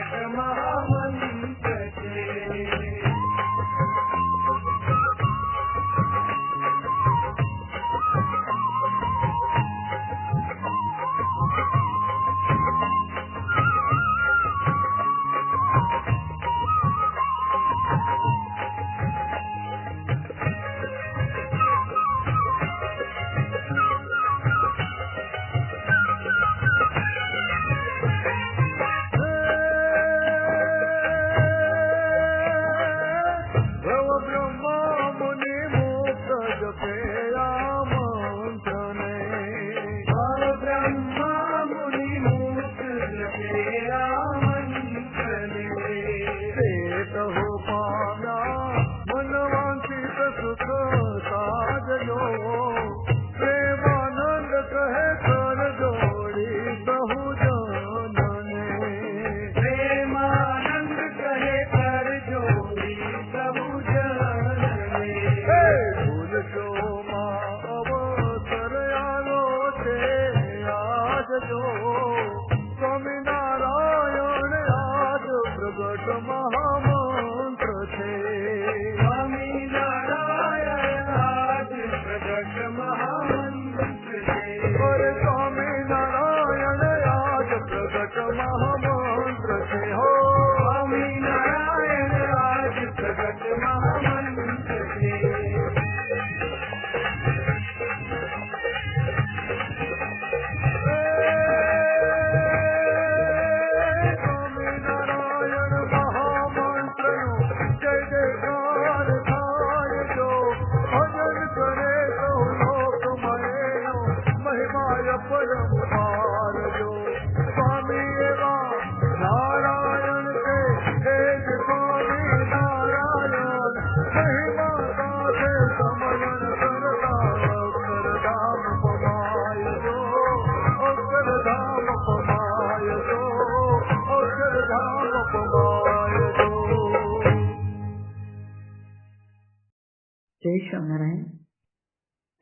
પ્રગટ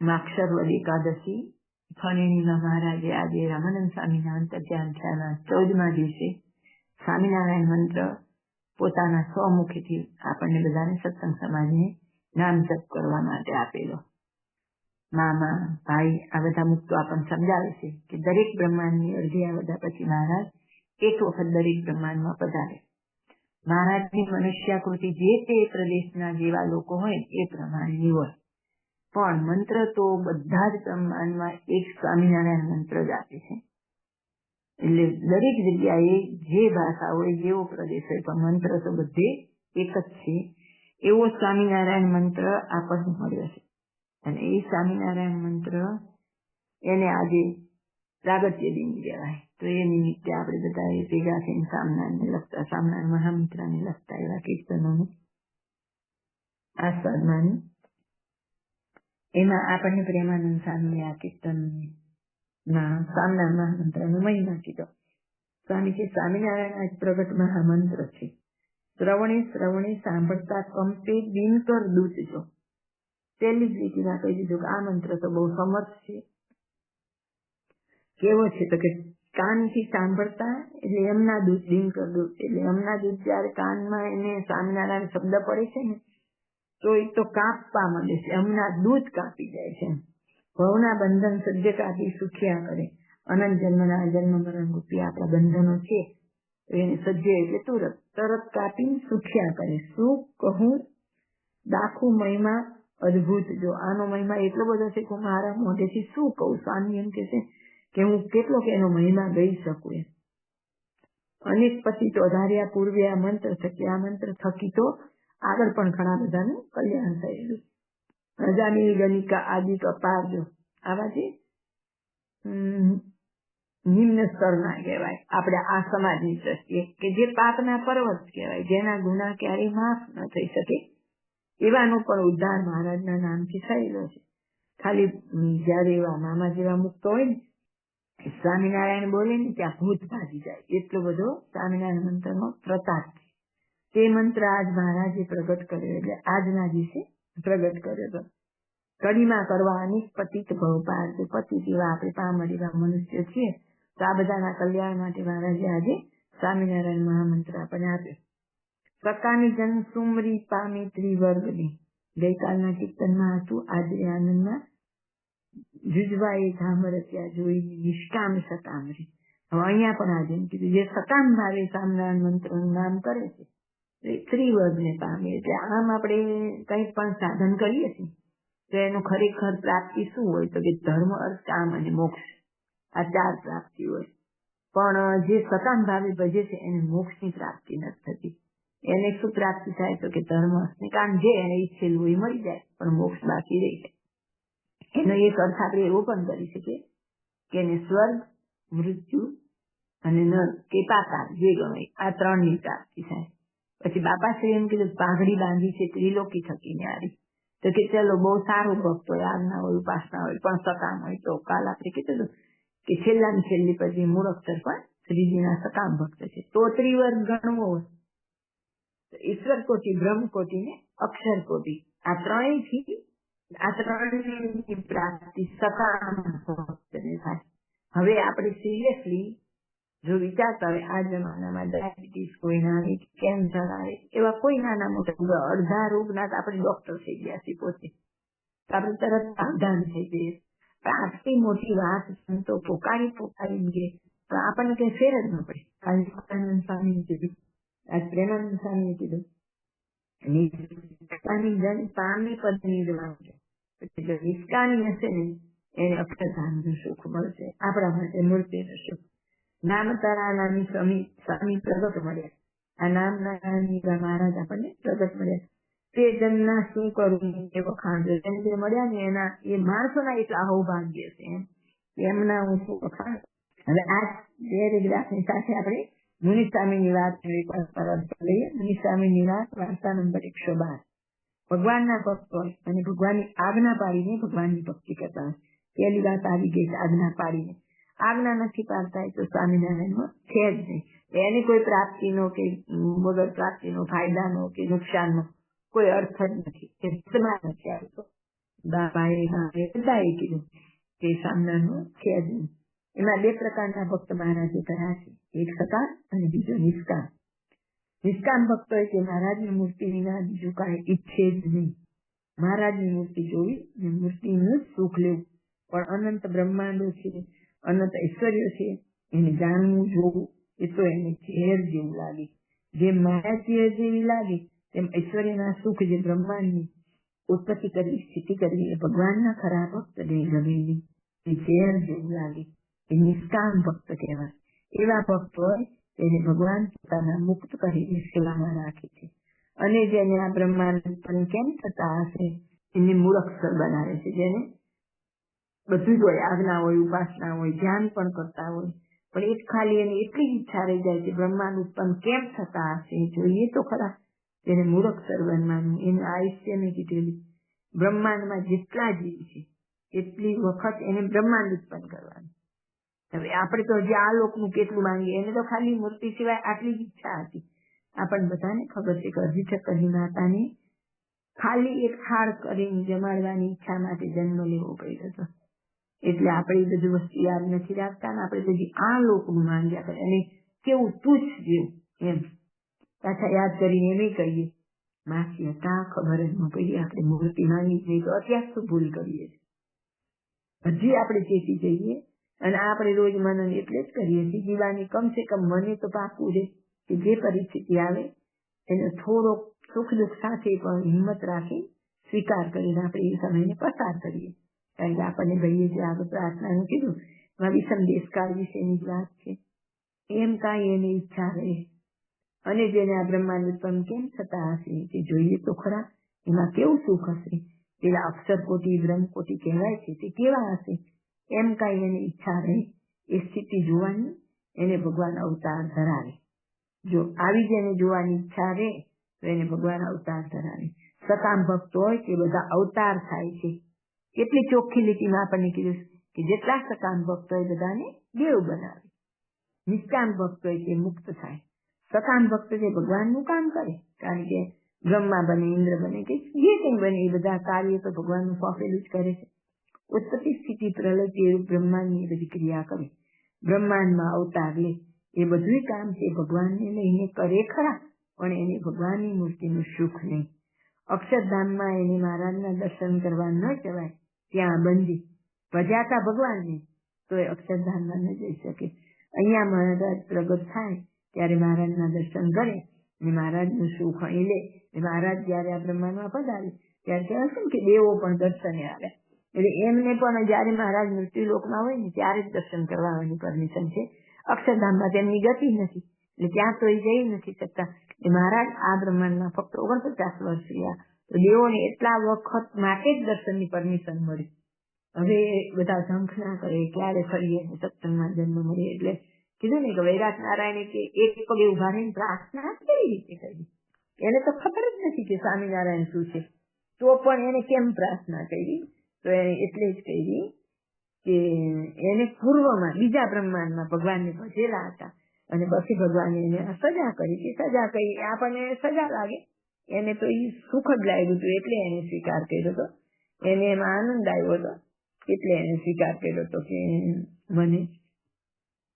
માક્ષરવદ એકાદશી ફણેણીમાં મહારાજે આજે રામાનંદ સ્વામીના અંતર્ધ્યાન થયાના ચૌદમા દિવસે સ્વામિનારાયણ મંત્ર પોતાના સ્વમુખીથી આપણને બધાને સત્સંગ સમાજને નામ જપ કરવા માટે આપેલો મામા ભાઈ આ બધા મુક્તો આપણને સમજાવે છે કે દરેક બ્રહ્માંડની અડધી આવતા પછી મહારાજ એક વખત દરેક બ્રહ્માંડમાં પધારે મહારાજની મનુષ્યાકૃતિ જે તે પ્રદેશના જેવા લોકો હોય એ પ્રમાણની હોય પણ મંત્ર તો બધા જ બ્રહ્માંડમાં એક સ્વામિનારાયણ મંત્ર જ આપે છે. એટલે દરેક જગ્યાએ જે ભાષા હોય, જેવો પ્રદેશ હોય, પણ મંત્ર તો બધે એક જ છે. એવો સ્વામિનારાયણ મંત્ર આપણને મળ્યો છે. અને એ સ્વામિનારાયણ મંત્ર એને આજે પ્રાગત્ય દિન કહેવાય. તો એ નિમિત્તે આપણે બધા ભેગા થઈને સામનાને લગતા સામના મહામિત્રને લગતા એવા કીર્તનોનું આસ્વાદ માની એમાં આપણને પ્રેમાનંદ સ્વામી આ કીર્તન ના સામના મહામંત્રનો મહિમા કીધો. સ્વામી સ્વામિનારાયણ આજ પ્રગટ મહામંત્ર છે. શ્રવણે શ્રવણે સાંભળતા કંપે દિનકર દૂત જો જ લીટીમાં કહી દીધું કે આ મંત્ર તો બહુ સમર્થ છે. કેવો છે તો કે કાનથી સાંભળતા એટલે એમના દૂધ દિનકર દૂધ. એટલે એમના દૂધ જયારે કાનમાં એને સ્વામિનારાયણ શબ્દ પડે છે ને તો એ તો કાપવા માંડે છે. હમણાં દૂધ કાપી જાય છે. ભવના બંધન સજ્જ કાપી સુખ્યા કરે. અનંત જન્મના જન્મ મરણ રૂપી આપણા બંધનો છે. એને સજ્જ એટલે તુરત તરત કાપી સુખ્યા કરે. શું કહું? દાખું મહિમા અદભુત. જો આનો મહિમા એટલો બધો છે કે મારા મોઢેથી શું કહું? સ્વામી એમ કે છે કે હું કેટલો કે એનો મહિમા ગઈ શકું એમ. અનેક પછી તો અધાર્યા પૂર્વે આ મંત્ર થકી, આ મંત્ર થકી તો આગળ પણ ઘણા બધાનું કલ્યાણ થયેલું. રજાની ગણિકા આદિ કપારજો આવા જે નિમ્ન સ્તરના કહેવાય. આપણે આ સમાજની દ્રષ્ટિએ કે જે પાપના પર્વત કહેવાય, જેના ગુના ક્યારેય માફ ન થઈ શકે. એવાનો પણ ઉદ્ધાર મહારાજના નામથી થયેલો છે. ખાલી જયારે એવા મામા જેવા મુક્ત હોય ને સ્વામિનારાયણ બોલે ને, ત્યાં ભૂત ભાગી જાય. એટલો બધો સ્વામિનારાયણ મંત્રનો પ્રતાપ છે. તે મંત્ર આજ મહારાજે પ્રગટ કર્યો એટલે આજના દિવસે પ્રગટ કર્યો હતો. કડીમાં કરવા અનેક પતિત ભવપાર જે પતિ એવા આપણે પામર એવા મનુષ્ય છીએ, તો આ બધાના કલ્યાણ માટે મહારાજે આજે સ્વામિનારાયણ મહામંત્ર આપણને આપ્યો. સકાની જન સુમરી પામી ત્રિવર્ગની. ગઈકાલના કીર્તનમાં હતું, આજે આનંદમાં જુજવાએ ધામરત્યા જોઈને નિષ્કામ સકામરી. હવે અહીંયા પણ આજે કીધું, જે સકામ ભાવે સ્વામિનારાયણ મંત્રનું નામ કરે છે ત્રિવર્ગને પામે એટલે આમ આપણે કંઈ પણ સાધન કરીએ છીએ, તો એનું ખરેખર પ્રાપ્તિ શું હોય? તો કે ધર્મ, અર્થ, કામ અને મોક્ષ. આ ચાર પ્રાપ્તિ હોય. પણ જે સતાન ભાવે ભજે છે, એને મોક્ષની પ્રાપ્તિ નથી થતી. એને શું પ્રાપ્તિ થાય? તો કે ધર્મ ને કામ. જે એને ઈચ્છેલું એ મળી જાય, પણ મોક્ષ બાકી રહી. જાય એનો એક અર્થ આપણે એવો પણ કરી શકીએ કે એને સ્વર્ગ, મૃત્યુ અને નર કે પાતાળ જે ગમે, આ ત્રણની પ્રાપ્તિ થાય. પછી બાપાશ્રી એમ કીધું પાઘડી બાંધી છે ત્રિલોકી થકીને આવી તો કે, ચલો, બહુ સારું ભક્ત આજ્ઞા હોય, ઉપાસના હોય, પણ સકામ હોય, તો કાલ આપણે કીધું કે છેલ્લાની છેલ્લી પછી મૂળક્ષર પણ શ્રીજીના સકામ ભક્ત છે. તો ત્રિવર્ગ ગણવો હોય ઈશ્વર કોટી, બ્રહ્મ કોટી ને અક્ષર કોટી. આ ત્રણેયથી આ ત્રણની પ્રાપ્તિ સકામ ભક્તને થાય. હવે આપણે સિરિયસલી જો વિચારતા હોય, આ જમાનામાં ડાયાબિટીસ કોઈના આવે કેન્સર આવે, એવા કોઈ નાના મોટા અડધા રોગના આપણે ડોક્ટર થઈ ગયા છીએ પોતે. આપણે તરત સાવધાન થઈ જઈએ. આટલી મોટી વાત સંતો પોકારી પોકારી કે તો આપણને કઈ ફેર જ ન પડે. કાલે સ્વામીએ કીધું. આજ પ્રેમાનંદ સ્વામીએ કીધું. નિષ્કાની જન પામી પદની જ એટલે નિષ્કાની હશે ને સુખ મળશે. આપણા માટે મૂર્તિનું સુખ. નામ તારા નામી સ્વામી સ્વામી પ્રગટ મળ્યા આ નામ નારાયણની મહારાજ આપણને પ્રગટ મળ્યા તે જન્મના શું કરવું એ વખાણ જેમ જે મળ્યા ને એના એ માણસોના એટલા અહોભાગ્ય છે એમના હું શું વખાણ હવે આ પેરેગ્રાફની સાથે આપણે મુનિસ્વામીની વાત લઈએ મુનિસ્વામીની વાત વાર્તા નંબર એકસો બાર ભગવાનના ભક્ત હોય અને ભગવાનની આજ્ઞા પાડીને ભગવાનની ભક્તિ કરતા પહેલી વાત આવી ગઈ આજ્ઞા પાડીને આજ્ઞા નથી પાડતા એ તો સ્વામિનારાયણમાં છે જ નહીં. એની કોઈ પ્રાપ્તિનો કે વગર પ્રાપ્તિનો ફાયદાનો કે નુકસાનનો કોઈ અર્થ જ નથી. નથી આવતો બાબાએ બાએ બધાએ કીધું સામનાનું છે જ નહીં. એમાં બે પ્રકારના ભક્ત મહારાજે કર્યા છે. એક સકાર અને બીજો નિષ્કામ. નિષ્કામ હોય કે મહારાજની મૂર્તિ વિના બીજું કાંઈ ઈચ્છે જ નહીં. મહારાજની મૂર્તિ જોવી અને મૂર્તિનું સુખ લેવું. પણ અનંત બ્રહ્માંડો છે અનંત ઐશ્વર્ય છે એને જાણવું જોવું એ તો એને ઝેર જેવું લાગે જે માયા ઝેર જેવી લાગે તેમ ઐશ્વર્યના સુખ જે બ્રહ્માંડની ઉત્પત્તિ કરવી સ્થિતિ કરવી એ ભગવાનના ખરા ભક્તને ગમે નહીં એ ઝેર જેવું લાગે એ નિષ્કામ ભક્ત કહેવાય એવા ભક્ત હોય તેને ભગવાન પોતાના મુક્ત કરીને સેવામાં રાખે છે અને જેને આ બ્રહ્માંડ પણ કેમ થતા હશે એને મૂળક્ષર બનાવે છે જેને બધું જ હોય, આજ્ઞા હોય, ઉપાસના હોય, ધ્યાન પણ કરતા હોય. પણ એક ખાલી એની એટલી ઈચ્છા રહી જાય છે બ્રહ્માંડ ઉત્પન્ન કેમ થતા હશે જોઈએ તો ખરા. તેને મૂળક્ષર સર્વનમાનું એનું આયુષ્યને કીધેલું. બ્રહ્માંડમાં જેટલા જીવ છે, એટલી વખત એને બ્રહ્માંડ ઉત્પન્ન કરવાનું. હવે આપણે તો હજી આ લોકનું કેટલું માંગીએ એને તો ખાલી મૂર્તિ સિવાય આટલી જ ઈચ્છા હતી. આપણને બધાને ખબર છે કે હજી ઠક્કરની માતાને ખાલી એક થાળ કરીને જમાડવાની ઈચ્છા માટે જન્મ લેવો પડ્યો હતો. એટલે આપણે બધું વસ્તુ યાદ નથી રાખતા ને આપણે બધી આ લોકનું માંગ્યા કરે. અને કેવું તુચ્છ જેવું એમ. પાછા યાદ કરીને એમ કહીએ, માસી હતા ખબર જ ન પડી. આપણે મૂર્તિ માંગી જઈએ તો અત્યાર શું ભૂલ કરીએ હજી આપણે ચેતી જઈએ અને આપણે રોજ મનન એટલે જ કરીએ છીએ. જીવાની કમસે કમ મને તો પાકું છે કે જે પરિસ્થિતિ આવે, એને થોડો સુખ દુઃખ સાથે પણ હિંમત રાખી સ્વીકાર કરીને આપણે એ સમયને પસાર કરીએ. કારણ આપણને ભાઈએ જે આગળ પ્રાર્થનાનું કીધું મારી વિષમ વિશેની જ વાત છે એમ કાંઈ એની ઈચ્છા રહે અને જેને આ બ્રહ્માંડ ઉત્પન્ન કેમ થતા હશે તે જોઈએ તો ખરા એમાં કેવું સુખ હશે પેલા અક્ષર કોટી બ્રહ્મ કોટી કહેવાય છે તે કેવા હશે એમ કાંઈ એની ઈચ્છા રહે એ સ્થિતિ જોવાની એને ભગવાન અવતાર ધરાવે જો આવી જેને જોવાની ઈચ્છા રહે તો એને ભગવાન અવતાર ધરાવે સકામ ભક્ત હોય તે બધા અવતાર થાય છે કેટલી ચોખ્ખી લીટીમાં આપણને કીધું કે જેટલા સકામ ભક્ત હોય બધાને દેવ બનાવે. નિષ્કામ ભક્ત તે મુક્ત થાય. સકામ ભક્ત જે ભગવાનનું કામ કરે, કારણ કે બ્રહ્મા બને, ઇન્દ્ર બને, કે જે કંઈ બને, એ બધા કાર્ય તો ભગવાનનું સોંપેલું જ કરે છે. ઉત્પત્તિ સ્થિતિ પ્રલય તે બ્રહ્માંડની બધી ક્રિયા કરે. બ્રહ્માંડમાં અવતાર લે, એ બધું કામ છે, ભગવાનને લઈને કરે ખરા, પણ એને ભગવાનની મૂર્તિનું સુખ નહીં. અક્ષરધામમાં એને મહારાજના દર્શન કરવા ન જવાય ત્યાં બંદી ભજાતા ભગવાનને તો એ અક્ષરધામમાં ન જઈ શકે. અહીંયા મહારાજ પ્રગટ થાય ત્યારે મહારાજના દર્શન કરે અને મહારાજનું સુખ અહીં લે. મહારાજ જયારે આ બ્રહ્માંડમાં પધારે ત્યારે કહેવાય છે કે દેવો પણ દર્શને આવે એટલે એમને પણ જયારે મહારાજ મૃત્યુલોકમાં હોય ને ત્યારે જ દર્શન કરવાની પરમિશન છે. અક્ષરધામમાં તેમની ગતિ નથી. એટલે ત્યાં તો એ જઈ નથી શકતા. એ મહારાજ આ બ્રહ્માંડમાં ફક્ત ઓગણપચાસ વર્ષ રહ્યા. દેવોને એટલા વખત માટે જ દર્શનની પરમિશન મળી. હવે બધા ઝંખ ના કરે, ક્યારે ફરીએ? સત્સંગમાં જન્મ મળે એટલે કીધું ને કે વૈરાગ નારાયણે કે એક પગે ઊભા રહીને પ્રાર્થના કેવી રીતે કરી? એને તો ખબર જ નથી કે સ્વામિનારાયણ શું છે. તો પણ એને કેમ પ્રાર્થના કરી? તો એને એટલે જ કરી કે એને પૂર્વમાં, બીજા બ્રહ્માંડમાં ભગવાનને ભજેલા હતા. અને પછી ભગવાને એને સજા કરી. કે સજા કરી આપણને સજા લાગે. એને તો એ સુખ જ લાગ્યું હતું એટલે એને સ્વીકાર કર્યો હતો એને એમાં આનંદ આવ્યો હતો એટલે એને સ્વીકાર કર્યો હતો કે મને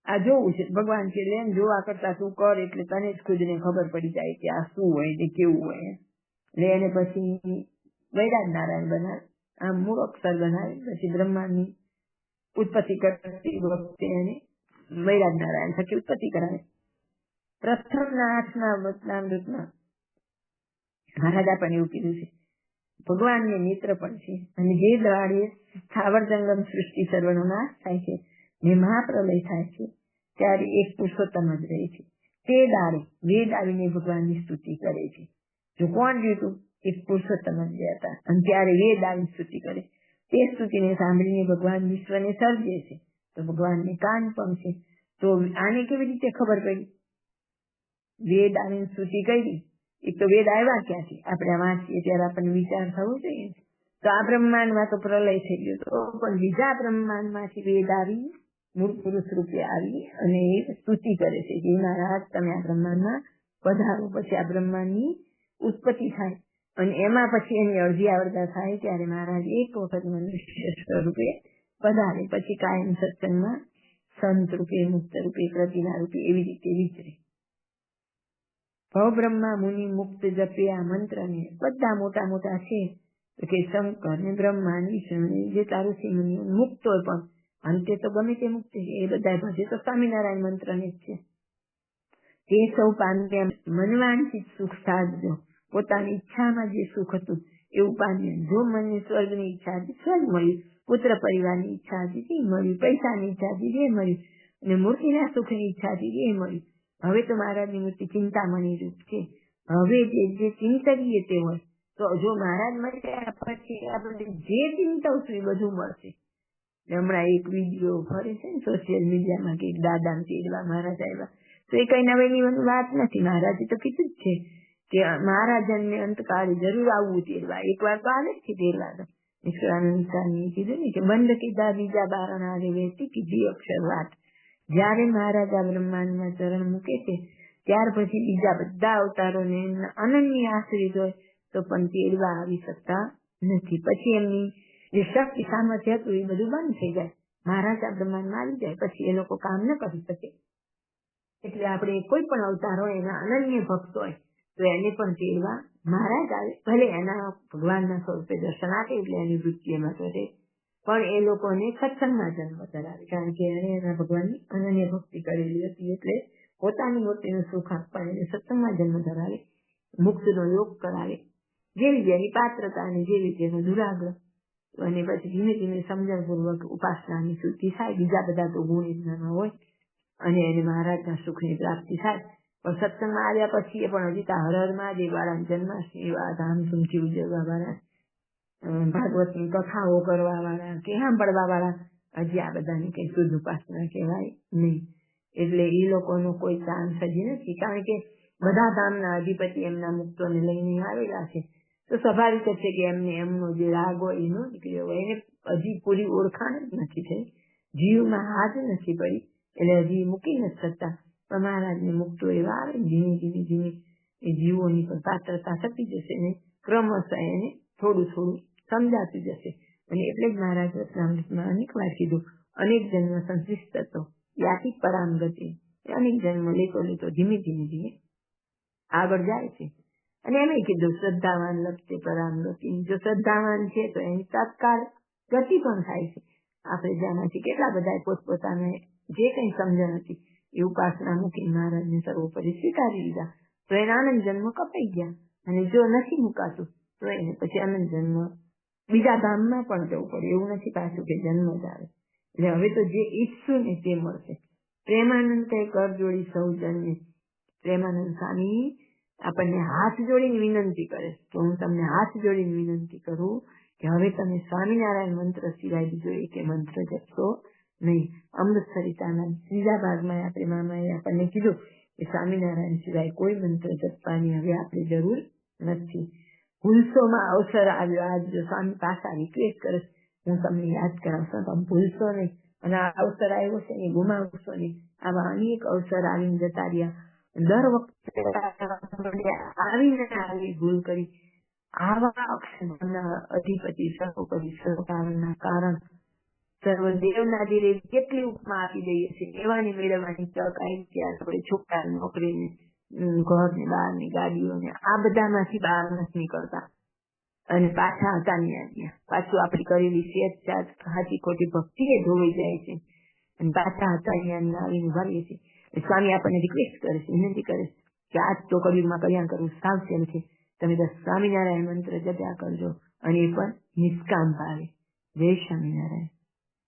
આ જોવું છે. ભગવાન કે લેન જોવા કરતા તું કર એટલે તને જ ખુદને ખબર પડી જાય કે આ શું હોય ને કેવું હોય એટલે એને પછી વૈરાજ નારાયણ બનાવે, આમ મૂળ અક્ષર બનાવે, પછી બ્રહ્માંડની ઉત્પત્તિ કરતી વખતે એને વૈરાજ નારાયણ થકી ઉત્પત્તિ કરાવે. પ્રથમ ના આઠના વચનામૃતમાં મહારાજા પણ એવું કીધું છે ભગવાનને મિત્ર પણ છે અને જે દ્વારે સ્થાવર જંગમ સૃષ્ટિ સર્વનો નાશ થાય છે. જે મહાપ્રલય થાય છે, ત્યારે એક પુરુષોત્તમ જ રહે છે. તે દાડે વેદ આવીને ભગવાનની સ્તુતિ કરે છે. જો કોણ જોયું એક પુરુષોત્તમ જ હતા. અને ત્યારે વેદ આવી સ્તુતિ કરે. તે સ્તુતિને સાંભળીને ભગવાન વિશ્વને સર્જે છે. તો ભગવાનને કાન પણ છે. તો આને કેવી રીતે ખબર પડી? વેદ આવીને સ્તુતિ કરી. એક તો વેદ આવ્યા ક્યાંથી? આપણે વાંચીએ ત્યારે આપણને વિચાર થવો જોઈએ. તો આ બ્રહ્માંડમાં તો પ્રલય થઈ ગયો તો પણ બીજા બ્રહ્માંડમાંથી વેદ આવી મૂળ પુરુષ રૂપે આવી અને એ સ્તુતિ કરે છે જે મહારાજ, તમે આ બ્રહ્માંડમાં પધારો પછી આ બ્રહ્માંડની ઉત્પત્તિ થાય અને એમાં પછી એની અડધી આવડતા થાય ત્યારે મહારાજ એક વખત મનુષ્ય સ્વરૂપે પધારે પછી કાયમ સત્સંગમાં સંત રૂપે, મુક્ત રૂપે, પ્રતિભા રૂપે એવી રીતે વિચરે. ભવબ્રહ્મા મુનિ મુક્ત જપે આ મંત્રને બધા મોટા મોટા છે. કે શંકર ને બ્રહ્માની જે તારું મુનિ મુક્ત હોય પણ અંતે તો ગમે તે મુક્ત એ બધા ભજે તો સ્વામિનારાયણ મંત્રને જ છે. તે સૌ પામ્યા મનવાંચિત સુખ સાધજો. પોતાની ઈચ્છામાં જે સુખ હતું એવું પામ્યા જો મને સ્વર્ગની ઈચ્છા હતી, સ્વર્ગ મળ્યું પુત્ર પરિવારની ઈચ્છા હતી, તે મળ્યું પૈસાની ઈચ્છા હતી, તે મળ્યું અને મૂર્તિના સુખની ઈચ્છા હતી જે મળ્યું હવે તો મહારાજની મૂર્તિ ચિંતામણી રૂપ છે. હવે જે જે ચિંતવીએ તે હોય. તો જો મહારાજ મળ્યા પછી આપણે જે ચિંતવશું એ બધું મળશે. હમણાં એક વીડિયો ફરે છે ને સોશિયલ મીડિયામાં કે દાદા તેડવા મહારાજ આવ્યા. તો એ કઈ નવેલી વાત નથી. મહારાજે તો કીધું જ છે કે મહારાજનને અંતકાળે જરૂર આવવું તેડવા એક વાર તો આવે જ છે તેડવા તો નિષ્કળાનંદ કીધું ને કે બંધ કીધા બીજા બારણા આવે વહેતી કીધી અક્ષર વાત. જયારે મહારાજા બ્રહ્માંડમાં ચરણ મૂકે છે, ત્યાર પછી બીજા બધા અવતારોને અનન્ય આશ્રિત હોય, તો પણ તેડવા આવી શકતા નથી. પછી એમની જે શક્તિ સામર્થ્ય હતું એ બધું બંધ થઈ જાય. મહારાજા બ્રહ્માંડમાં આવી જાય, પછી એ લોકો કામ ન કરી શકે. એટલે આપણે કોઈ પણ અવતાર હોય, એના અનન્ય ભક્ત હોય, તો એને પણ તેડવા મહારાજ આવે. ભલે એના ભગવાનના સ્વરૂપે દર્શન આપે, એટલે એની વૃત્તિ એમાં કરે પણ એ લોકોને સત્સંગમાં જન્મ ધરાવે કારણ કે એને એના ભગવાનની અનન્ય ભક્તિ કરેલી હતી એટલે પોતાની મૂર્તિનું સુખ આપવા એને સત્સંગમાં જન્મ ધરાવે મુક્તનો યોગ કરાવે. જેવી જેની પાત્રતા અને જેવી તેનો દુરાગ્રહ અને પછી ધીમે ધીમે સમજણપૂર્વક ઉપાસનાની શુદ્ધિ થાય, બીજા બધા તો ગુણ એમનામાં હોય અને એને મહારાજના સુખની પ્રાપ્તિ થાય. પણ સત્સંગમાં આવ્યા પછી એ પણ હજી હર હર મહાદેવ વાળા જન્માષ્ટમી વાળા ધામધૂમથી ઉજવવા વાળા ભાગવતની કથાઓ કરવા વાળા કે સાંભળવા વાળા હજી આ બધાને કઈ શુદ્ધ ઉપાસના કહેવાય નહીં. એટલે એ લોકોનો કોઈ ચાન્સ હજી નથી. કારણ કે બધા ધામના અધિપતિ એમના મુક્તોને લઈને આવેલા છે. તો સ્વાભાવિક જ છે કે એમને એમનો જે રાગ હોય એનો નીકળ્યો હોય. એને હજી પૂરી ઓળખાણ જ નથી થઈ. જીવમાં હાથ નથી પડી. એટલે હજી મૂકી નથી શકતા. પણ મહારાજને મુક્તો એવા આવે ધીમે ધીમે ધીમે એ જીવોની પણ પાત્રતા થતી જશે ને ક્રમશઃ એને થોડું થોડું સમજાતું જશે અને એટલે જ મહારાજ રત્નામૃતમાં અનેક વાર કીધું, અનેક જન્મ સંશિષ્ટ હતો યાથી પરામગતિ અનેક જન્મ લેતો લેતો ધીમે ધીમે ધીમે આગળ જાય છે. અને એમ કીધું, શ્રદ્ધાવાન લપતે પરામગતિ જો શ્રદ્ધાવાન છે તો એની તત્કાળ ગતિ પણ થાય છે. આપણે જ્યાંથી કેટલા બધા પોતપોતાને જે કઈ સમજણ હતી, એ ઉપાસના મૂકી મહારાજને સર્વોપરી સ્વીકારી લીધા. તો એના આનંદ જન્મ કપાઈ ગયા. અને જો નથી મુકાતું, તો એને પછી આનંદ જન્મ બીજા ધામમાં પણ જવું પડે. એવું નથી પાછું કે જન્મ જ આવે. એટલે હવે તો જે ઈચ્છું ને તે મળશે. પ્રેમાનંદ કઈ કર જોડી સૌજન્ય પ્રેમાનંદ સ્વામી આપણને હાથ જોડીને વિનંતી કરે તો હું તમને હાથ જોડીને વિનંતી કરું કે હવે તમે સ્વામિનારાયણ મંત્ર સિવાય બીજો એક મંત્ર જપશો નહીં. અમૃત સરિતાના ત્રીજા ભાગમાં આપણે આપણને કીધું કે સ્વામિનારાયણ સિવાય કોઈ મંત્ર જપવાની હવે આપણે જરૂર નથી. ભૂલશોમાં અવસર આવ્યો આજ સ્વામી પાછા રિક્વેસ્ટ કરે હું તમને યાદ કરાવશો તમે ભૂલશો નહીં અને આ અવસર આવ્યો છે એ ગુમાવશો નહીં આવા અનેક અવસર આવીને જતા રહ્યા દર વખતે આવીને આવી ભૂલ કરી આવા અક્ષરના અધિપતિ સર્વોપરી સર્વકારણના કારણ સર્વ દેવના ધીરે કેટલી ઉપમા આપી દઈએ છીએ એવાની મેળવવાની તક આવી ત્યારે આપણે છોકરા નોકરીને ઘર ને બહારની આ બધામાંથી બહાર નથી નીકળતા અને પાછા હતા ત્યાં પાછું આપણી કરેલી શેત ચાત હાથી ખોટી ભક્તિ એ ધોવાઈ જાય છે અને પાછા હતા ત્યાં આવીને ભરીએ છીએ સ્વામી આપણને રિક્વેસ્ટ કરે છે વિનંતી કરે છે કે આજ તો કળિયુગમાં કલ્યાણ કરવું સાવ સેમ છે તમે દસ સ્વામિનારાયણ મંત્ર જપ્યા કરજો અને એ પણ નિષ્કામ ભાવે જય સ્વામિનારાયણ